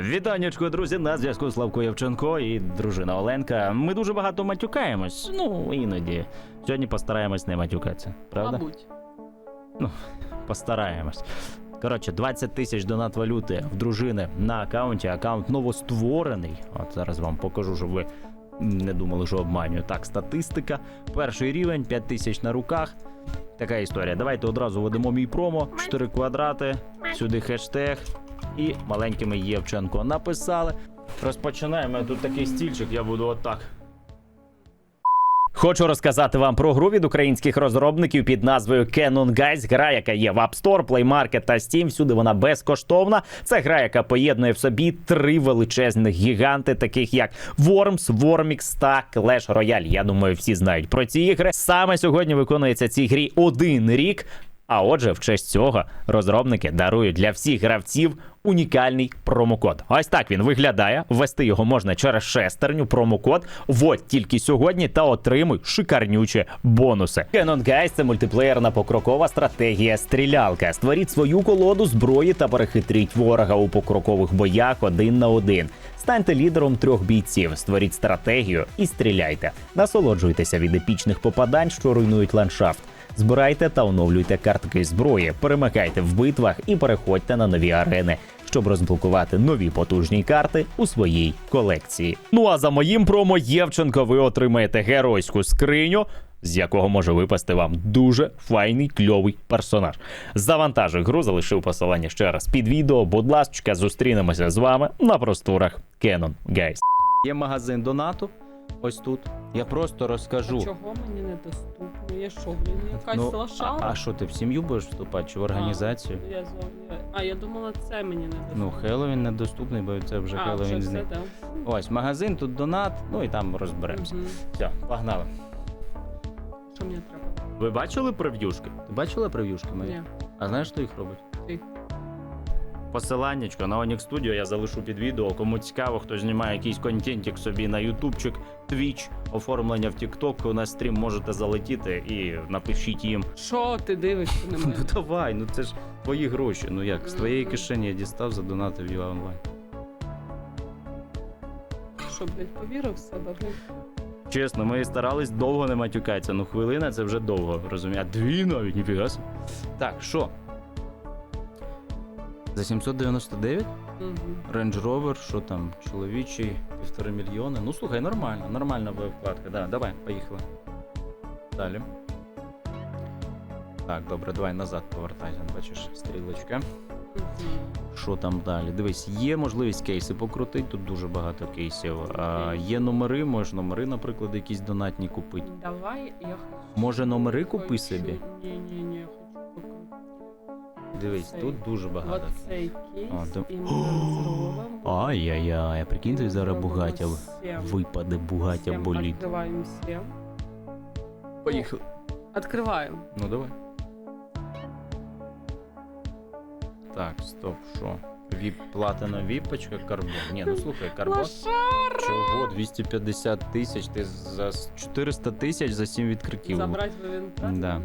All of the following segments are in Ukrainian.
Вітаннячко, друзі, на зв'язку Славко Євченко і дружина Оленка. Ми дуже багато матюкаємось. Ну, іноді. Сьогодні постараємось не матюкатися, правда? Мабуть. Постараємось. Коротше, 20 тисяч донат валюти в дружини на аккаунті. Аккаунт новостворений. От зараз вам покажу, щоб ви не думали, що обманюю. Так, статистика. Перший рівень, 5 тисяч на руках. Така історія. Давайте одразу ведемо мій промо. 4 квадрати, сюди хештег і маленькими Євченко написали. Розпочинаємо. Тут такий стільчик, я буду отак. Хочу розказати вам про гру від українських розробників під назвою Canon Guys. Гра, яка є в App Store, Play Market та Steam. Всюди вона безкоштовна. Це гра, яка поєднує в собі три величезних гіганти, таких як Worms, Wormix та Clash Royale. Я думаю, всі знають про ці ігри. Саме сьогодні виконується цій грі один рік. А отже, в честь цього розробники дарують для всіх гравців унікальний промокод. Ось так він виглядає. Ввести його можна через шестерню. Промокод вводь тільки сьогодні та отримуй шикарнючі бонуси. Canon Guys – це мультиплеєрна покрокова стратегія стрілялка. Створіть свою колоду зброї та перехитріть ворога у покрокових боях один на один. Станьте лідером трьох бійців, створіть стратегію і стріляйте. Насолоджуйтеся від епічних попадань, що руйнують ландшафт. Збирайте та оновлюйте картки зброї, перемагайте в битвах і переходьте на нові арени, щоб розблокувати нові потужні карти у своїй колекції. Ну а за моїм промо Євченко ви отримаєте геройську скриню. З якого може випасти вам дуже файний кльовий персонаж. Завантажив гру, залишив посилання ще раз під відео. Будь ласка, зустрінемося з вами на просторах Canon Guys. Є магазин донату. Ось тут. Я просто розкажу. А чого мені недоступно? Я що, блін, якась Ну, лошара? А, а що ти в сім'ю будеш вступати чи в організацію? А, я, зовні. а, я думала, це мені недоступно. Ну, Хеллоуін недоступний, бо це вже а, Хеллоуін вже зник. да. Ось магазин, тут донат, ну і там розберемося. Угу. Все, погнали. Що мені треба? Ви бачили прев'юшки? Ти бачила прев'юшки мої? Ні. А знаєш, хто їх робить? Ти. Посиланнячко на Onyx Studio я залишу під відео. Кому цікаво, хто знімає якийсь контентик собі на ютубчик, Twitch, оформлення в TikTok, на стрім можете залетіти і напишіть їм. Що ти дивишся на Ну давай, ну це ж твої гроші. Ну як, з твоєї кишені я дістав, задонатив я онлайн. Що, блядь, повірив в себе, блін? Чесно, ми старались довго не матюкатися. Ну хвилина це вже довго, розумієш? А дві навіть, ніфіга. Так, що? За 799? Угу. Range Rover, що там, чоловічий, півтори мільйони. Ну слухай, нормально, нормальна вкладка. Да, давай, поїхали. Далі. Так, добре, давай назад повертайся, бачиш, стрілочка. Що там далі? Дивись, є можливість кейси покрутити, тут дуже багато кейсів. А, є номери, можеш номери, наприклад, якісь донатні купити. Давай, я хочу. Може, номери купи собі? Ні, ні, ні, я хочу покрутити. Дивись, тут дуже багато. Оцей кейс А, то- і ми. Ай-яй-яй, прикиньте, зараз бугаття випаде, бугаття Сім. боліт. Открываем 7. Поїхали. Открываем. Ну давай. Так, стоп, що? Віп, платина віпочка, карбон. Ні, ну слухай, карбон. Лошара! Чого? 250 тисяч, ти за 400 тисяч за 7 відкриттів. Забрать в инвентарь? Да.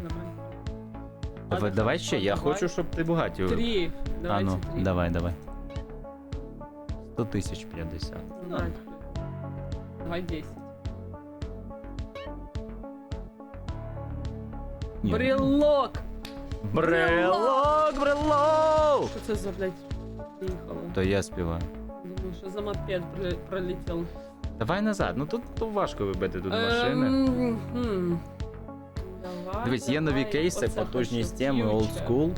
Давай, давай ще, я давай. хочу, щоб ти багаті. Три. А ну, три. давай, давай. 100 тисяч 50. Давай. Давай 10. Ні. Брелок! Брелок, брелок! Що це за, блядь, приїхало? То я співаю. Думаю, що за мопед пролетів. Давай назад. Ну тут то важко вибити тут машини. Ем, хм. Дивись, є нові кейси, потужні хочу. old school.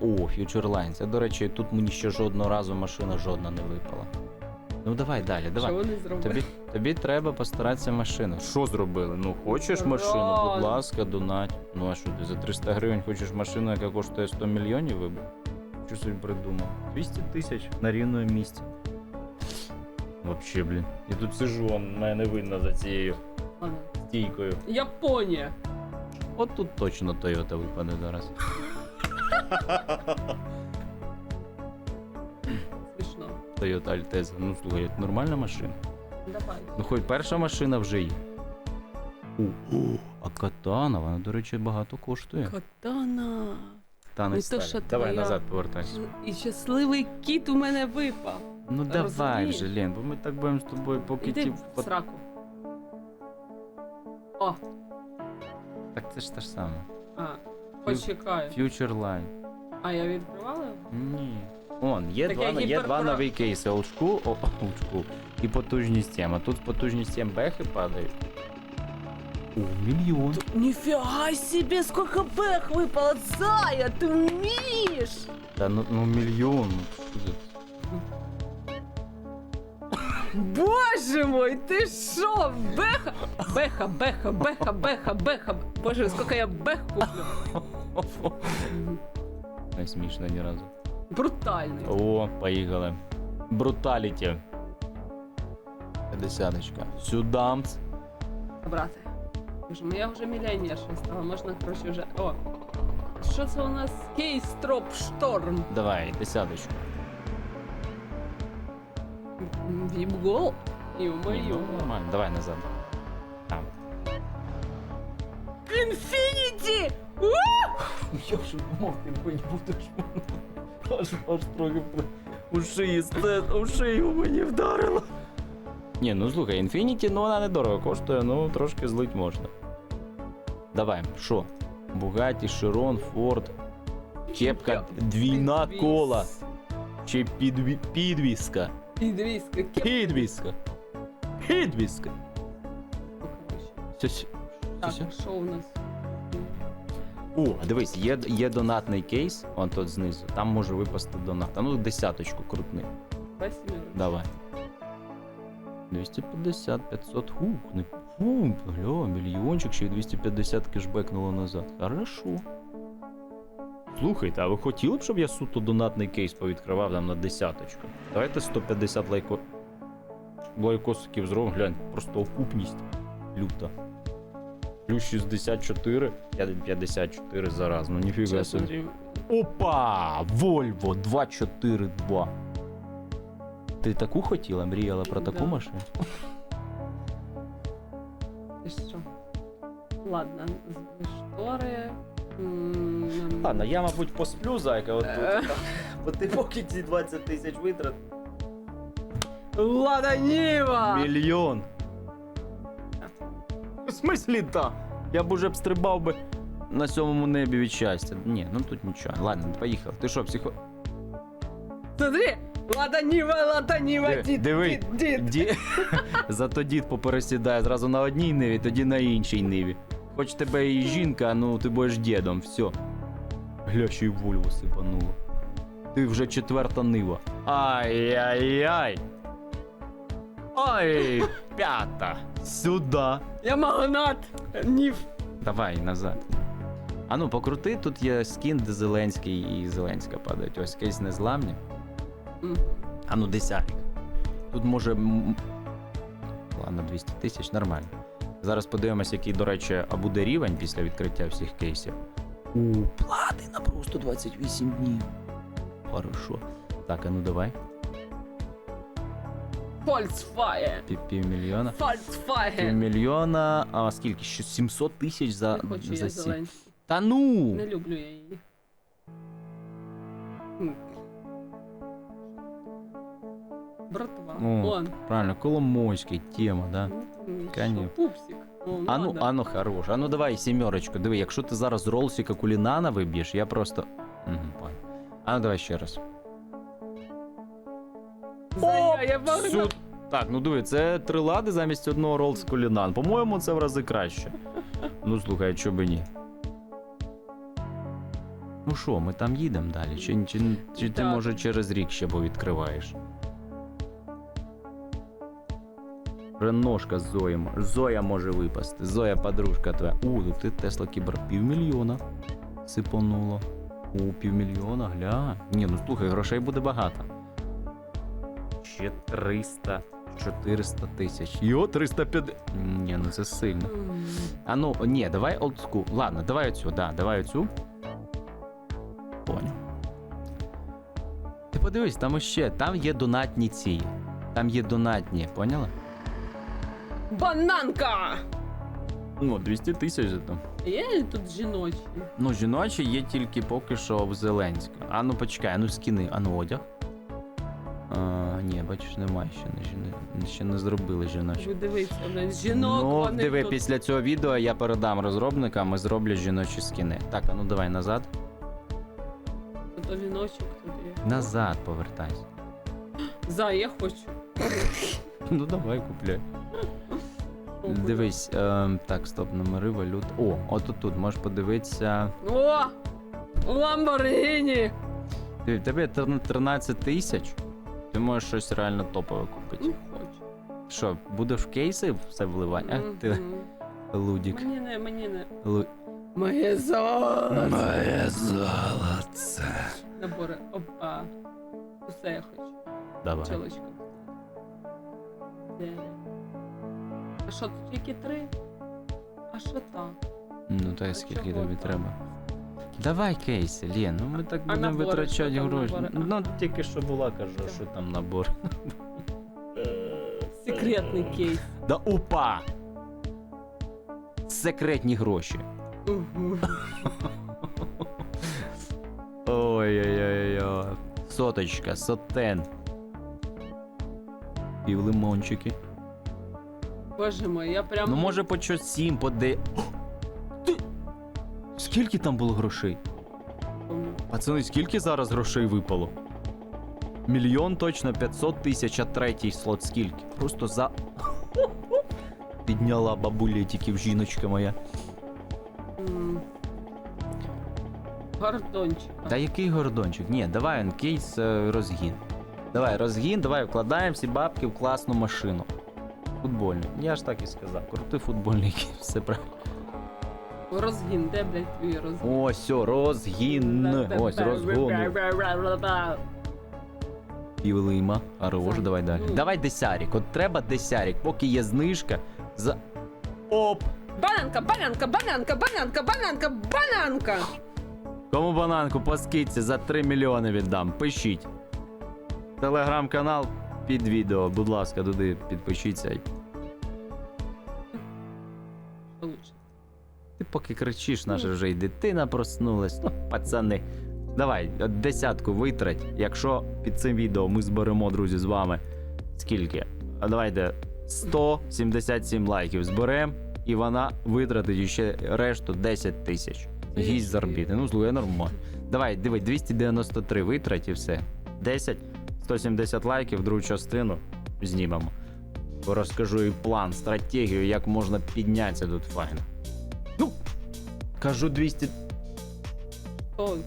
О, Future Line. Це, до речі, тут мені ще жодного разу машина жодна не випала. Ну давай далі, Що давай. вони зробили? Тобі, тобі треба постаратися машину. Що зробили? Ну хочеш машину, будь ласка, донать. Ну а що ти за 300 гривень хочеш машину, яка коштує 100 мільйонів вибив? Що собі придумав? 200 тисяч на рівному місці. Вообще, блін. Я тут сижу, мене не видно за цією стійкою. Японія. От тут точно Toyota випаде зараз. Смішно. Toyota Alteza. Ну слухай, нормальна машина. Давай. Ну хоч перша машина вже є. О, о, а катана, вона, до речі, багато коштує. Катана. Та Ну, то, що Давай твоя. назад повертайся. І щасливий кіт у мене випав. Ну давай вже, Лен, бо ми так будемо з тобою поки Іди ті... в сраку. О, Так це ж те ж саме. а, почекай. Future Line. А я відкривала? його? Ні. Он, є, Так два, я є гіперпро- два нові кейси. Олдскул, о, олдскул. І потужність 7. А тут потужність 7 бехи падають. О, мільйон. Нифига себе, сколько бэх выпало, Зая, ты умеешь! Та ну, ну мільйон. ну, що це? Боже мой, ты шо, бэха? Бэха, бэха, бэха, бэха, бэха. Боже, сколько я бэх куплю. Не смішно ні разу. Брутальный. О, поїхали. Бруталіті. Десяточка. Сюдамц. Брате. Боже, ну я вже мільйонерша стала, можна, короче, вже... О, що це у нас? Кейс Троп Шторм. Давай, десяточку. Віп-гол? Ні, Ё-моё. ну, нормально, давай назад. Я вже думав, ти мені будеш. Аж аж трохи у шиї стет, у шию мені вдарило. Ні, ну слухай, Infinity, ну вона недорого коштує, ну трошки злить можна. Давай, що? Бугаті, Широн, Форд, кепка, двійна Підвіз. кола. Чи підві... підвіска. Підвізка, кепка. Підвіска. Підвіска. Все, все. Так, що у нас? О, дивись, є, є донатний кейс, он тут знизу. Там може випасти донат. А ну десяточку крутни. Спасибо. Давай. 250, 500. Хух, не фу, бля, мільйончик, ще й 250 кешбекнуло назад. Хорошо. Слухайте, а ви хотіли б, щоб я суто донатний кейс повідкривав там на десяточку? Давайте 150 лайко... лайкосиків зробимо, глянь, просто окупність люта. Плюс 64, я 54 зараз, ну ніфіга собі. Опа! Volvo 242. Ти таку хотіла, мріяла про таку Да. машину? Ти що? Ладно, з- штори. М, Ладно, я, мабуть, посплю, зайка, от Е. тут. Бо ти поки ці 20 тисяч витрат. Лада Ніва! Мільйон. В смислі та? Я б уже б стрибав би на сьомому небі від щастя. Ні, ну тут нічого. Ладно, поїхав. Ти що, психо. Смотри! Лада Ніва, Лада дід, диви. дід, дід. Ді... Зато дід попересідає зразу на одній ниві, тоді на іншій ниві. Хоч тебе і жінка, ну ти будеш дідом, все. Гля, ще й Вольво сипануло. Ти вже четверта нива. Ай-яй-яй. Ой, п'ята. Сюда. Я магнат! Нів. Давай назад. А ну покрути, тут є скін, де Зеленський і Зеленська падають. Ось кейс незламні. М. А ну десятик. Тут може. Ладно, 200 тисяч, нормально. Зараз подивимось, який, до речі, а буде рівень після відкриття всіх кейсів. У, платина просто 28 днів. Хорошо. Так, а ну давай. Фольксфаєр. Пів, півмільйона. Фольксфаєр. Півмільйона. А скільки? Ще 700 тисяч за, Не хочу за я сі- Зеленський. Та ну! Не люблю я її. М. Братва. О. Он. Правильно, Коломойський, тема, да? М, Конечно. що, Пупсик. О, А ну, надо. а ну хорош. А ну давай сімерочку. Диви, якщо ти зараз ролсіка кулінана виб'єш, я просто. Угу, понял. А ну давай ще раз. Зая, я магнат. Так, ну диви, це три лади замість одного ролс кулінан. По-моєму, це в рази краще. Ну слухай, чого би ні. Ну що, ми там їдемо далі? Чи, чи, чи ти Так. може через рік ще повідкриваєш? Реношка з Зої. мо- Зоя може випасти. Зоя подружка твоя. У, тут ти Тесла Кібер півмільйона. Сипануло. У, півмільйона, гля. Ні, ну слухай, грошей буде багато. Ще 300, 400 тисяч. Йо, 350. Ні, ну це сильно. А ну, ні, давай олдскул. Ладно, давай оцю, да, давай оцю. Понял. Ти подивись, там ще, там є донатні ці. Там є донатні, поняла? Бананка! Ну, 200 тисяч же там. Є тут жіночі? Ну, жіночі є тільки поки що в Зеленську. А ну почекай, а ну скини, а ну одяг. А, ні, бачиш, немає ще не, жіно- ще не зробили жіночі. Ви дивіться, в нас жінок ну, вони диви, тут. після цього відео я передам розробникам і зроблять жіночі скіни. Так, а ну давай назад. То віночок тобі. Назад повертайся. За, я хочу. Ну давай купляй. Дивись, е, так, стоп, номери, валют. О, от тут, можеш подивитися. О! Ламборгіні! Диви, в тебе тр- 13 тисяч. Ти можеш щось реально топове купити. Що, будеш в кейси все вливати? Ах ти лудік. Мені не, мені не. Лу... Моє золото. Моє золоце. Набори. Опа. Усе я хочу. Давай. Чолочка. Де? А що, тут тільки три? А що так? Ну та й скільки тобі треба. Давай кейси, Лен, ну ми так будемо набори, витрачати що там гроші. набори? Ну тільки що була, кажу, Що? там набор. Секретний кейс. Да опа! Секретні гроші. Угу. Ой-ой-ой-ой. Соточка, сотен. І в лимончики. Боже мой, я прям. Ну може по щось сім, по де. О! Скільки там було грошей? Пацани, скільки зараз грошей випало? Мільйон точно 500 тисяч, а третій слот скільки? Просто за. Підняла бабулетиків жіночка моя. Гордончик. Та який гордончик? Ні, давай он кейс е, розгін. Давай, розгін, давай вкладаємо всі бабки в класну машину. Футбольну. Я ж так і сказав. Крути футбольний кейс, все правильно. Розгін, де, блядь, твій розгін? Ось, все, розгін. Ось, розгону. Півлима. Хорош, давай далі. Давай десярік. От треба десярік, поки є знижка. За. Оп! Бананка, бананка, бананка, бананка, бананка, бананка! Кому бананку по скидці за 3 мільйони віддам. Пишіть. Телеграм-канал під відео. Будь ласка, туди підпишіться. Що лучше? Ти поки кричиш, наша вже й дитина проснулась. Ну, пацани. Давай, десятку витрать. Якщо під цим відео ми зберемо, друзі, з вами скільки? А давайте 177 лайків зберемо, і вона витратить ще решту 10 тисяч. Гість з. Ну, слухай, нормально. Давай, диви, 293 витрать і все. 10, 170 лайків, другу частину знімемо. Розкажу і план, стратегію, як можна піднятися тут файно. Кажу 200. Ой,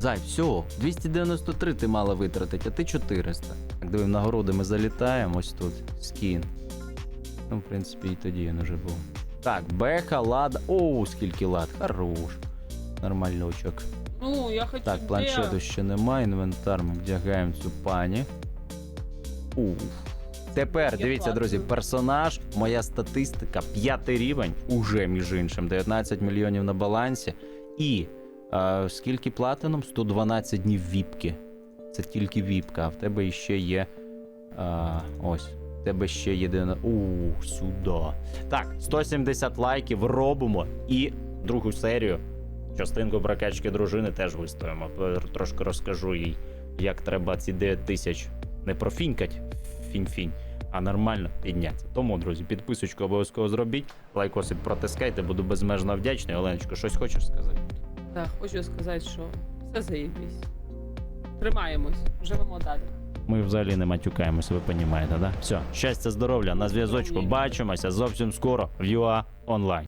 Зай, все, 293 ти мала витратити, а ти 400. Так, диви, нагороди ми залітаємо ось тут. Скін. Ну, в принципі, і тоді він уже був. Так, Беха, Лада. Оу, скільки лад. Хорош. Нормальочок. Ну, я хочу. Так, планшету ще немає, інвентар ми вдягаємо цю пані. Уф. Тепер дивіться, друзі, персонаж, моя статистика, п'ятий рівень, уже між іншим, 19 мільйонів на балансі. І е, скільки платином? 112 днів віпки. Це тільки віпка, а в тебе ще є. Е, ось. В тебе ще єдина. Ух, сюди. Так, 170 лайків робимо і другу серію частинку прокачки дружини теж виставимо. Трошки розкажу їй, як треба ці 9 тисяч не профінькать, фінь-фінь, а нормально підняться. Тому, друзі, підписочку обов'язково зробіть, лайкосик протискайте, буду безмежно вдячний. Оленочко, щось хочеш сказати? Так, хочу сказати, що все заїбісь. Тримаємось, живемо далі. Ми взагалі не матюкаємося, ви розумієте, да? Все, щастя, здоров'я, на зв'язочку. Бачимося зовсім скоро в UA онлайн.